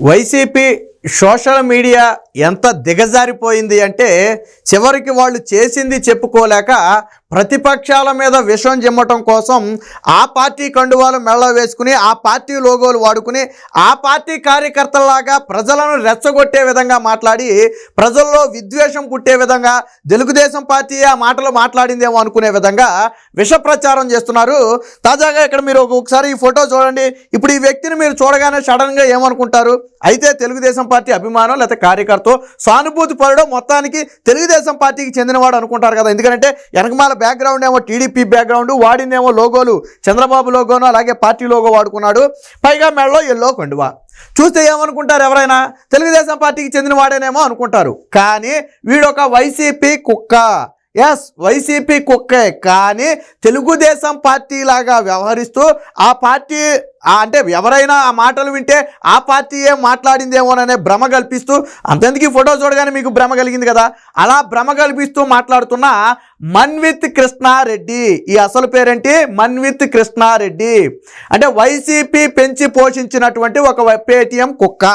YCP social media ఎంత దిగజారిపోయింది అంటే చివరికి వాళ్ళు చేసింది చెప్పుకోలేక ప్రతిపక్షాల మీద విషం జిమ్మటం కోసం ఆ పార్టీ కండువాలు మెళ్ళ వేసుకుని ఆ పార్టీ లోగోలు వాడుకుని ఆ పార్టీ కార్యకర్తలాగా ప్రజలను రెచ్చగొట్టే విధంగా మాట్లాడి ప్రజల్లో విద్వేషం పుట్టే విధంగా తెలుగుదేశం పార్టీ ఆ మాటలు మాట్లాడిందేమో అనుకునే విధంగా విష ప్రచారం చేస్తున్నారు. తాజాగా ఇక్కడ మీరు ఒకసారి ఈ ఫోటో చూడండి. ఇప్పుడు ఈ వ్యక్తిని మీరు చూడగానే సడన్గా ఏమనుకుంటారు? అయితే తెలుగుదేశం పార్టీ అభిమానం లేకపోతే కార్యకర్త సానుభూతి పడడం మొత్తానికి తెలుగుదేశం పార్టీకి చెందినవాడు అనుకుంటారు కదా. ఎందుకంటే వెనకమాల బ్యాక్గ్రౌండ్ ఏమో టీడీపీ బ్యాక్గ్రౌండ్ వాడినేమో లోగోలు చంద్రబాబు లోగోను అలాగే పార్టీ లోగో వాడుకున్నాడు. పైగా మెడలో ఎల్లో కొండువా. చూస్తే ఏమనుకుంటారు ఎవరైనా? తెలుగుదేశం పార్టీకి చెందిన వాడేనేమో అనుకుంటారు. కానీ వీడొక వైసీపీ కుక్క. ఎస్ వైసీపీ కుక్కే కానీ తెలుగుదేశం పార్టీ లాగా వ్యవహరిస్తూ ఆ పార్టీ అంటే ఎవరైనా ఆ మాటలు వింటే ఆ పార్టీయే మాట్లాడిందేమోననే భ్రమ కల్పిస్తూ అంతెందుకు ఈ ఫోటో చూడగానే మీకు భ్రమ కలిగింది కదా? అలా భ్రమ కల్పిస్తూ మాట్లాడుతున్న మన్విత్ కృష్ణారెడ్డి. ఈ అసలు పేరేంటి? మన్విత్ కృష్ణారెడ్డి. అంటే వైసీపీ పెంచి పోషించినటువంటి ఒక పేటిఎం కుక్క.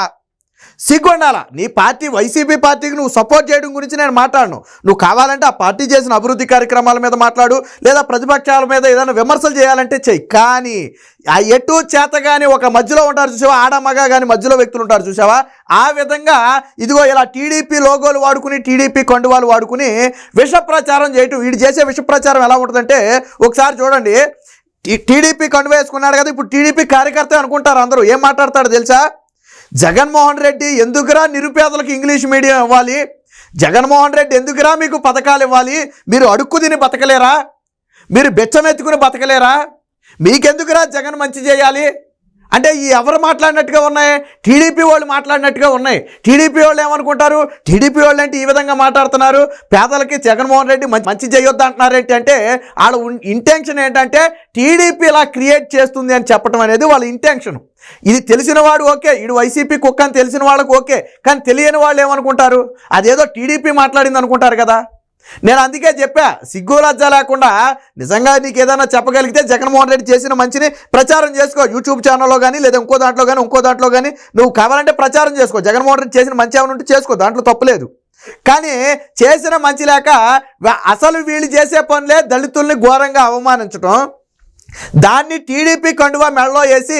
సిగ్గుండాల? నీ పార్టీ వైసీపీ పార్టీకి నువ్వు సపోర్ట్ చేయడం గురించి నేను మాట్లాడను. నువ్వు కావాలంటే ఆ పార్టీ చేసిన అభివృద్ధి కార్యక్రమాల మీద మాట్లాడు లేదా ప్రతిపక్షాల మీద ఏదైనా విమర్శలు చేయాలంటే చెయ్యి. కానీ ఆ ఎటు చేత కానీ ఒక మధ్యలో ఉంటారు చూసావా? ఆడ మగ కానీ మధ్యలో వ్యక్తులు ఉంటారు చూసావా? ఆ విధంగా ఇదిగో ఇలా టీడీపీ లోగోలు వాడుకుని టీడీపీ కండువాలు వాడుకుని విష ప్రచారం చేయటం వీడు చేసే విష ప్రచారం ఎలా ఉంటుందంటే ఒకసారి చూడండి. టీడీపీ కండువేసుకున్నాడు కదా ఇప్పుడు టీడీపీ కార్యకర్త అనుకుంటారు అందరూ. ఏం మాట్లాడతాడు తెలుసా? జగన్మోహన్ రెడ్డి ఎందుకురా నిరుపేదలకు ఇంగ్లీష్ మీడియం ఇవ్వాలి? జగన్మోహన్ రెడ్డి ఎందుకురా మీకు పథకాలు ఇవ్వాలి? మీరు అడుక్కు తిని బతకలేరా? మీరు బెచ్చమెత్తుకుని బతకలేరా? మీకెందుకురా జగన్ మంచి చేయాలి? అంటే ఈ ఎవరు మాట్లాడినట్టుగా ఉన్నాయి? టీడీపీ వాళ్ళు మాట్లాడినట్టుగా ఉన్నాయి. టీడీపీ వాళ్ళు ఏమనుకుంటారు? టీడీపీ వాళ్ళు అంటే ఈ విధంగా మాట్లాడుతున్నారు? పేదలకి జగన్మోహన్ రెడ్డి మంచి మంచి చేయొద్దు అంటున్నారు ఏంటంటే వాళ్ళ ఇంటెన్షన్ ఏంటంటే టీడీపీ ఇలా క్రియేట్ చేస్తుంది అని చెప్పడం అనేది వాళ్ళ ఇంటెన్షన్ ఇది తెలిసిన వాడు ఓకే ఇడు వైసీపీ కుక్క అని తెలిసిన వాళ్ళకు ఓకే కానీ తెలియని వాళ్ళు ఏమనుకుంటారు? అదేదో టీడీపీ మాట్లాడింది అనుకుంటారు కదా. నేను అందుకే చెప్పా సిగ్గు లజ్జ లేకుండా నిజంగా నీకు ఏదైనా చెప్పగలిగితే జగన్మోహన్ రెడ్డి చేసిన మంచిని ప్రచారం చేసుకో. యూట్యూబ్ ఛానల్లో కానీ లేదా ఇంకో దాంట్లో కానీ ఇంకో దాంట్లో కానీ నువ్వు కావాలంటే ప్రచారం చేసుకో. జగన్మోహన్ రెడ్డి చేసిన మంచి ఏమైనా ఉంటే చేసుకో దాంట్లో తప్పులేదు కానీ చేసిన మంచి లేక అసలు వీళ్ళు చేసే పనులే దళితుల్ని ఘోరంగా అవమానించడం దాన్ని టీడీపీ కండువా మెడలో వేసి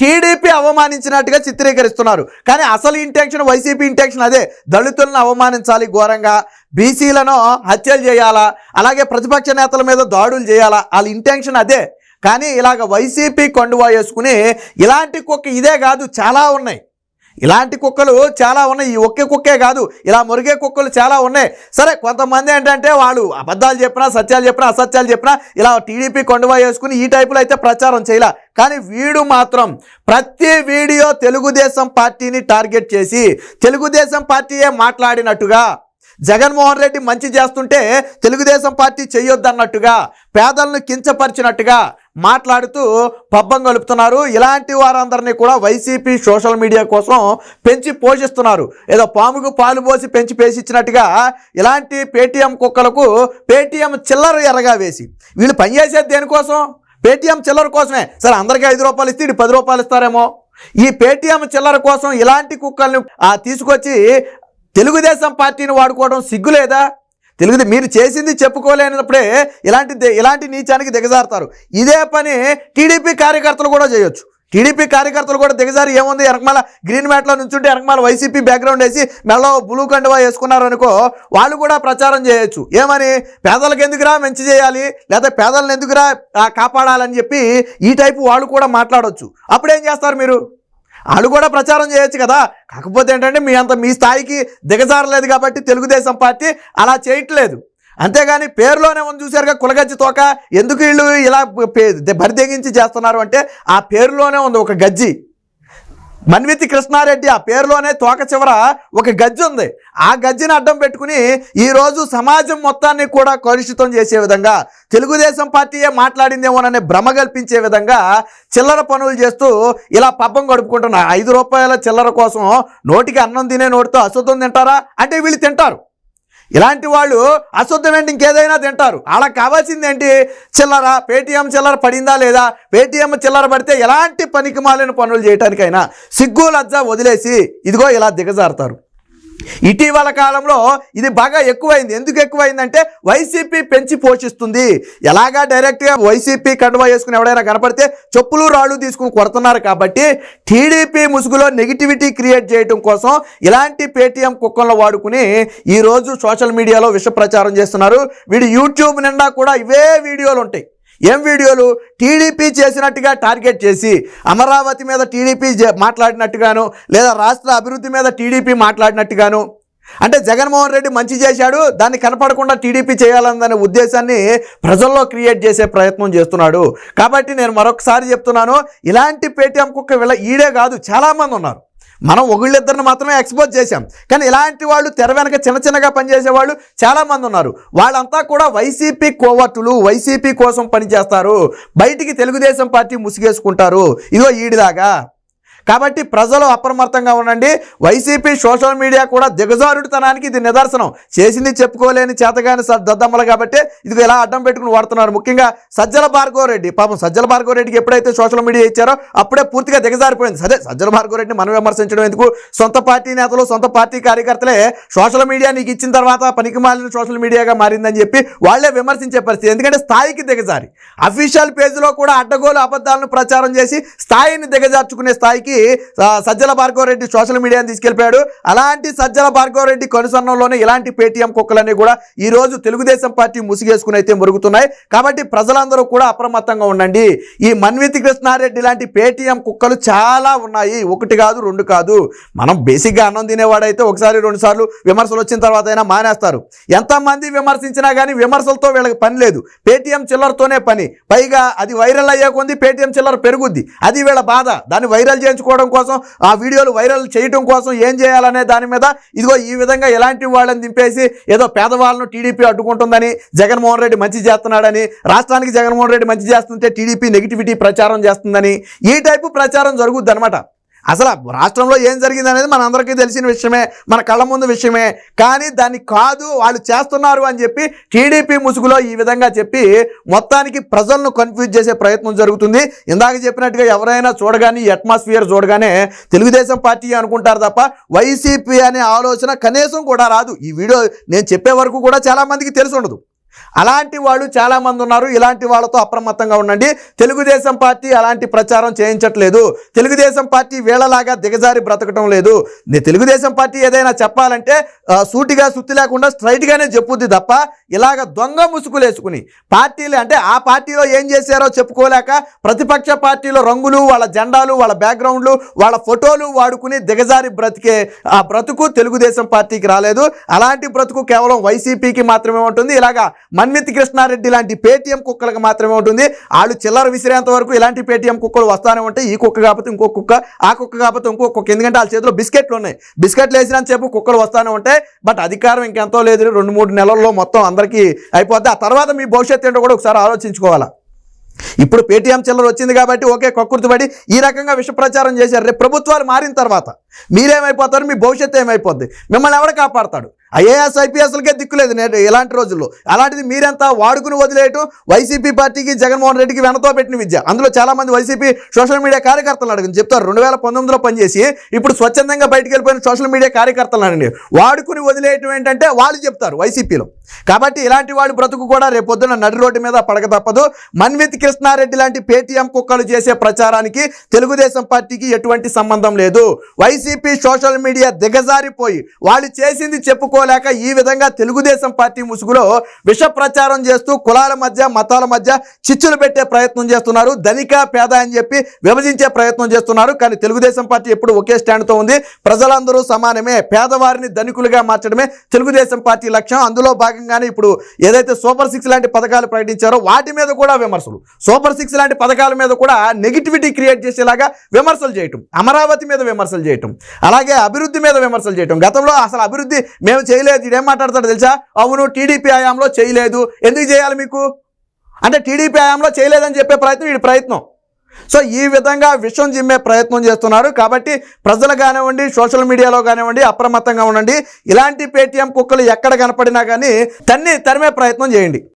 టీడీపీ అవమానించినట్టుగా చిత్రీకరిస్తున్నారు. కానీ అసలు ఇంటెన్షన్ వైసీపీ ఇంటెన్షన్ అదే. దళితులను అవమానించాలి ఘోరంగా. బీసీలను హత్యలు చేయాలా? అలాగే ప్రతిపక్ష నేతల మీద దాడులు చేయాలా? వాళ్ళ ఇంటెన్షన్ అదే. కానీ ఇలాగ వైసీపీ కండువా వేసుకుని ఇలాంటి కుక్క ఇదే కాదు చాలా ఉన్నాయి. ఇలాంటి కుక్కలు చాలా ఉన్నాయి. ఈ ఒకే కుక్కే కాదు ఇలా మురిగే కుక్కలు చాలా ఉన్నాయి. సరే కొంతమంది ఏంటంటే వాళ్ళు అబద్ధాలు చెప్పినా సత్యాలు చెప్పినా అసత్యాలు చెప్పినా ఇలా టీడీపీ కొండవా వేసుకుని ఈ టైపులో అయితే ప్రచారం చేయలే. కానీ వీడు మాత్రం ప్రతి వీడియో తెలుగుదేశం పార్టీని టార్గెట్ చేసి తెలుగుదేశం పార్టీయే మాట్లాడినట్టుగా జగన్మోహన్ రెడ్డి మంచి చేస్తుంటే తెలుగుదేశం పార్టీ చేయొద్దన్నట్టుగా పేదలను కించపరిచినట్టుగా మాట్లాడుతూ పబ్బం గలుపుతున్నారు. ఇలాంటి వారందరినీ కూడా వైసీపీ సోషల్ మీడియా కోసం పెంచి పోషిస్తున్నారు. ఏదో పాముకు పాలు పోసి పెంచి పేసిచ్చినట్టుగా ఇలాంటి పేటీఎం కుక్కలకు పేటీఎం చిల్లర ఎరగా వేసి వీళ్ళు పనిచేసేది దేనికోసం? పేటీఎం చిల్లర కోసమే. సరే అందరికీ ఐదు రూపాయలు ఇస్తే ఇటు పది రూపాయలు ఇస్తారేమో. ఈ పేటీఎం చిల్లర కోసం ఇలాంటి కుక్కల్ని తీసుకొచ్చి తెలుగుదేశం పార్టీని వాడుకోవడం సిగ్గులేదా? తెలుగు మీరు చేసింది చెప్పుకోలేనప్పుడే ఇలాంటి ఇలాంటి నీచానికి దిగజారుతారు. ఇదే పని టీడీపీ కార్యకర్తలు కూడా చేయొచ్చు. టీడీపీ కార్యకర్తలు కూడా దిగజారి ఏముంది? వెనకమాల గ్రీన్ మ్యాట్లో నుంచుంటే వెనకమాల వైసీపీ బ్యాక్గ్రౌండ్ వేసి మెడలో బ్లూ కండువా వేసుకున్నారు అనుకో వాళ్ళు కూడా ప్రచారం చేయొచ్చు. ఏమని? పేదలకు ఎందుకురా మంచి చేయాలి? లేదా పేదలను ఎందుకురా కాపాడాలని చెప్పి ఈ టైపు వాళ్ళు కూడా మాట్లాడొచ్చు. అప్పుడేం చేస్తారు మీరు? వాళ్ళు కూడా ప్రచారం చేయొచ్చు కదా. కాకపోతే ఏంటంటే మీ అంత మీ స్థాయికి దిగజారలేదు కాబట్టి తెలుగుదేశం పార్టీ అలా చేయట్లేదు. అంతేగాని పేరులోనే ఉంది చూసారుగా కులగజ్జి తోక. ఎందుకు వీళ్ళు ఇలా పే- బరిదెగించి చేస్తున్నారు అంటే ఆ పేరులోనే ఉంది ఒక గజ్జి. మన్వితి కృష్ణారెడ్డి ఆ పేరులోనే తోక చివర ఒక గజ్జి ఉంది. ఆ గజ్జిని అడ్డం పెట్టుకుని ఈరోజు సమాజం మొత్తాన్ని కూడా కలుషితం చేసే విధంగా తెలుగుదేశం పార్టీయే మాట్లాడిందేమోననే భ్రమ కల్పించే విధంగా చిల్లర పనులు చేస్తూ ఇలా పబ్బం గడుపుకుంటున్న ఐదు రూపాయల చిల్లర కోసం నోటికి అన్నం తినే నోటితో అశుద్ధం తింటారా? అంటే వీళ్ళు తింటారు. ఇలాంటి వాళ్ళు అశుద్ధమైన ఇంకేదైనా తింటారు. అలా కావాల్సింది ఏంటి చిల్లర పేటీఎం చిల్లర పడిందా లేదా? పేటీఎం చిల్లర పడితే ఎలాంటి పనికి మాలిన పనులు చేయడానికైనా సిగ్గు లజ్జ వదిలేసి ఇదిగో ఇలా దిగజారుతారు. ఇటీవల కాలంలో ఇది బాగా ఎక్కువైంది. ఎందుకు ఎక్కువైందంటే వైసీపీ పెంచి పోషిస్తుంది. ఎలాగా డైరెక్ట్గా వైసీపీ కండువా వేసుకుని ఎవడైనా కనపడితే చెప్పులు రాళ్ళు తీసుకుని కొడుతున్నారు కాబట్టి టీడీపీ ముసుగులో నెగిటివిటీ క్రియేట్ చేయడం కోసం ఇలాంటి పేటీఎం కుక్కలను వాడుకుని ఈరోజు సోషల్ మీడియాలో విష ప్రచారం చేస్తున్నారు. వీడు యూట్యూబ్ నిండా కూడా ఇవే వీడియోలు ఉంటాయి. ఏం వీడియోలు? టీడీపీ చేసినట్టుగా టార్గెట్ చేసి అమరావతి మీద టీడీపీ మాట్లాడినట్టుగాను లేదా రాష్ట్ర అభివృద్ధి మీద టీడీపీ మాట్లాడినట్టుగాను. అంటే జగన్మోహన్ రెడ్డి మంచి చేశాడు దాన్ని కనపడకుండా టీడీపీ చేయాలన్న ఉద్దేశాన్ని ప్రజల్లో క్రియేట్ చేసే ప్రయత్నం చేస్తున్నాడు. కాబట్టి నేను మరొకసారి చెప్తున్నాను ఇలాంటి పేటీఎం కుక్క వీళ్ళ ఈడే కాదు చాలామంది ఉన్నారు. మనం ఒకళ్ళిద్దరిని మాత్రమే ఎక్స్పోజ్ చేశాం. కానీ ఇలాంటి వాళ్ళు తెర వెనక చిన్న చిన్నగా పనిచేసే వాళ్ళు చాలామంది ఉన్నారు. వాళ్ళంతా కూడా వైసీపీ కోవట్టులు వైసీపీ కోసం పనిచేస్తారు. బయటికి తెలుగుదేశం పార్టీ ముసిగేసుకుంటారు. ఇదో ఈడిదాగా కాబట్టి ప్రజలు అప్రమత్తంగా ఉండండి. వైసీపీ సోషల్ మీడియా కూడా దిగజారుడితనానికి ఇది నిదర్శనం. చేసింది చెప్పుకోలేని చేతగాని దద్దమ్మలు కాబట్టి ఇది ఇలా అడ్డం పెట్టుకుని వాడుతున్నారు. ముఖ్యంగా సజ్జల భార్గవరెడ్డి పాపం సజ్జల భార్గవరెడ్డికి ఎప్పుడైతే సోషల్ మీడియా ఇచ్చారో అప్పుడే పూర్తిగా దిగజారిపోయింది. సరే సజ్జల భార్గవరెడ్డిని మనం విమర్శించడం ఎందుకు? సొంత పార్టీ నేతలు సొంత పార్టీ కార్యకర్తలే సోషల్ మీడియా నీకు ఇచ్చిన తర్వాత పనికిమాలిన సోషల్ మీడియాగా మారిందని చెప్పి వాళ్ళే విమర్శించే పరిస్థితి. ఎందుకంటే స్థాయికి దిగజారి. అఫీషియల్ పేజీలో కూడా అడ్డగోలు అబద్ధాలను ప్రచారం చేసి స్థాయిని దిగజార్చుకునే స్థాయికి సజ్జల భార్గవరెడ్డి సోషల్ మీడియాని తీసుకెళ్ళిపోయాడు అలాంటి సజ్జల భార్గవరెడ్డి రెడ్డి ఇలాంటి పేటీఎం కుక్కలన్నీ కూడా ఈ రోజు తెలుగుదేశం పార్టీ ముసిగేసుకుని అయితే మురుగుతున్నాయి. కాబట్టి ప్రజలందరూ కూడా అప్రమత్తంగా ఉండండి. ఈ మన్వితి కృష్ణారెడ్డి లాంటి పేటీఎం కుక్కలు చాలా ఉన్నాయి. ఒకటి కాదు రెండు కాదు. మనం బేసిక్గా అన్నం తినేవాడైతే ఒకసారి రెండు సార్లు విమర్శలు వచ్చిన తర్వాత అయినా మానేస్తారు. ఎంతమంది విమర్శించినా కానీ విమర్శలతో వీళ్ళకి పని లేదు. పేటీఎం చిల్లరతోనే పని. పైగా అది వైరల్ అయ్యే కొంది పేటీఎం చిల్లర పెరుగుద్ది. అది వీళ్ళ బాధ. దాన్ని వైరల్ చేయించుకోవడం కోసం ఆ వీడియోలు వైరల్ చేయడం కోసం ఏం చేయాలనే దాని మీద ఇదిగో ఈ విధంగా ఎలాంటి వాళ్ళని దింపేసి ఏదో పేదవాళ్ళను టీడీపీ అడ్డుకుంటుందని జగన్మోహన్ రెడ్డి మంచి చేస్తున్నాడని రాష్ట్రానికి జగన్మోహన్ రెడ్డి మంచి చేస్తుంటే టీడీపీ నెగిటివిటీ ప్రచారం చేస్తుందని ఈ టైపు ప్రచారం జరుగుద్ది అనమాట అసలు రాష్ట్రంలో ఏం జరిగింది అనేది మన అందరికీ తెలిసిన విషయమే మన కళ్ళ ముందు విషయమే. కానీ దాన్ని కాదు వాళ్ళు చేస్తున్నారు అని చెప్పి టీడీపీ ముసుగులో ఈ విధంగా చెప్పి మొత్తానికి ప్రజలను కన్ఫ్యూజ్ చేసే ప్రయత్నం జరుగుతుంది. ఇందాక చెప్పినట్టుగా ఎవరైనా చూడగానే ఈ అట్మాస్ఫియర్ చూడగానే తెలుగుదేశం పార్టీ అనుకుంటారు తప్ప వైసీపీ అనే ఆలోచన కనీసం కూడా రాదు. ఈ వీడియో నేను చెప్పే వరకు కూడా చాలామందికి తెలిసి ఉండదు. అలాంటి వాళ్ళు చాలామంది ఉన్నారు. ఇలాంటి వాళ్ళతో అప్రమత్తంగా ఉండండి. తెలుగుదేశం పార్టీ అలాంటి ప్రచారం చేయించట్లేదు. తెలుగుదేశం పార్టీ వీళ్ళలాగా దిగజారి బ్రతకటం లేదు. తెలుగుదేశం పార్టీ ఏదైనా చెప్పాలంటే సూటిగా సుత్తి లేకుండా స్ట్రైట్గానే చెప్పుద్ది తప్ప ఇలాగ దొంగ ముసుగులేసుకుని పార్టీలు అంటే ఆ పార్టీలో ఏం చేశారో చెప్పుకోలేక ప్రతిపక్ష పార్టీలో రంగులు వాళ్ళ జెండాలు వాళ్ళ బ్యాక్గ్రౌండ్లు వాళ్ళ ఫోటోలు వాడుకుని దిగజారి బ్రతికే ఆ బ్రతుకు తెలుగుదేశం పార్టీకి రాలేదు. అలాంటి బ్రతుకు కేవలం వైసీపీకి మాత్రమే ఉంటుంది. ఇలాగా మన్మితి కృష్ణారెడ్డి లాంటి పేటీఎం కుక్కలకు మాత్రమే ఉంటుంది. వాళ్ళు చిల్లర విసిరేంత వరకు ఇలాంటి పేటీఎం కుక్కలు వస్తానే ఉంటాయి. ఈ కుక్క కాకపోతే ఇంకో కుక్క ఆ కుక్క కాకపోతే ఇంకో కుక్క. ఎందుకంటే వాళ్ళ చేతిలో బిస్కెట్లు ఉన్నాయి. బిస్కెట్లు వేసినంత సేపు కుక్కలు వస్తానే ఉంటాయి. బట్ అధికారం ఇంకెంతో లేదు. రెండు మూడు నెలల్లో మొత్తం అందరికీ అయిపోద్ది. ఆ తర్వాత మీ భవిష్యత్తు ఏంటో కూడా ఒకసారి ఆలోచించుకోవాలా? ఇప్పుడు పేటీఎం చిల్లర వచ్చింది కాబట్టి ఓకే కక్కుర్తిపడి ఈ రకంగా విష ప్రచారం చేశారు. రేపు ప్రభుత్వాలు మారిన తర్వాత మీరేమైపోతారు? మీ భవిష్యత్తు ఏమైపోద్ది? మిమ్మల్ని ఎవడ కాపాడతాడు? ఐఏఎస్ ఐపీఎస్లకే దిక్కులేదు నేటి ఇలాంటి రోజుల్లో. అలాంటిది మీరంతా వాడుకుని వదిలేయటం? వైసీపీ పార్టీకి జగన్మోహన్ రెడ్డికి వెనతో పెట్టిన విద్య. అందులో చాలా మంది వైసీపీ సోషల్ మీడియా కార్యకర్తలు అడగని చెప్తారు రెండు వేల పంతొమ్మిదిలో పనిచేసి ఇప్పుడు స్వచ్ఛందంగా బయటికి వెళ్ళిపోయిన సోషల్ మీడియా కార్యకర్తలు అనండి వాడుకుని వదిలేయటం ఏంటంటే వాళ్ళు చెప్తారు వైసీపీలో. కాబట్టి ఇలాంటి వాడి బ్రతుకు కూడా రేపొద్దున నడి రోడ్డు మీద పడక తప్పదు. మన్విత్ కృష్ణారెడ్డి లాంటి పేటీఎం కుక్కలు చేసే ప్రచారానికి తెలుగుదేశం పార్టీకి ఎటువంటి సంబంధం లేదు. వైసీపీ సోషల్ మీడియా దిగజారిపోయి వాళ్ళు చేసింది చెప్పుకో తట్టుకోలేక ఈ విధంగా తెలుగుదేశం పార్టీ ముసుగులో విష ప్రచారం చేస్తూ కులాల మధ్య మతాల మధ్య చిచ్చులు పెట్టే ప్రయత్నం చేస్తున్నారు. ధనిక పేద అని చెప్పి విభజించే ప్రయత్నం చేస్తున్నారు. కానీ తెలుగుదేశం పార్టీ ఎప్పుడు ఒకే స్టాండ్తో ఉంది. ప్రజలందరూ సమానమే. పేదవారిని ధనికులుగా మార్చడమే తెలుగుదేశం పార్టీ లక్ష్యం. అందులో భాగంగానే ఇప్పుడు ఏదైతే సూపర్ సిక్స్ లాంటి పథకాలు ప్రకటించారో వాటి మీద కూడా విమర్శలు. సూపర్ సిక్స్ లాంటి పథకాల మీద కూడా నెగిటివిటీ క్రియేట్ చేసేలాగా విమర్శలు చేయటం అమరావతి మీద విమర్శలు చేయటం అలాగే అభివృద్ధి మీద విమర్శలు చేయటం. గతంలో అసలు అభివృద్ధి మేము చేయలేదు. ఇదేం మాట్లాడతాడు తెలుసా? అవును టీడీపీ హయాంలో చేయలేదు. ఎందుకు చేయాలి మీకు? అంటే టీడీపీ హయాంలో చేయలేదని చెప్పే ప్రయత్నం ఈ ప్రయత్నం. సో ఈ విధంగా విషం జిమ్మే ప్రయత్నం చేస్తున్నారు కాబట్టి ప్రజలు కానివ్వండి సోషల్ మీడియాలో కానివ్వండి అప్రమత్తంగా ఉండండి. ఇలాంటి పేటీఎం కుక్కలు ఎక్కడ కనపడినా కానీ తన్ని తరిమే ప్రయత్నం చేయండి.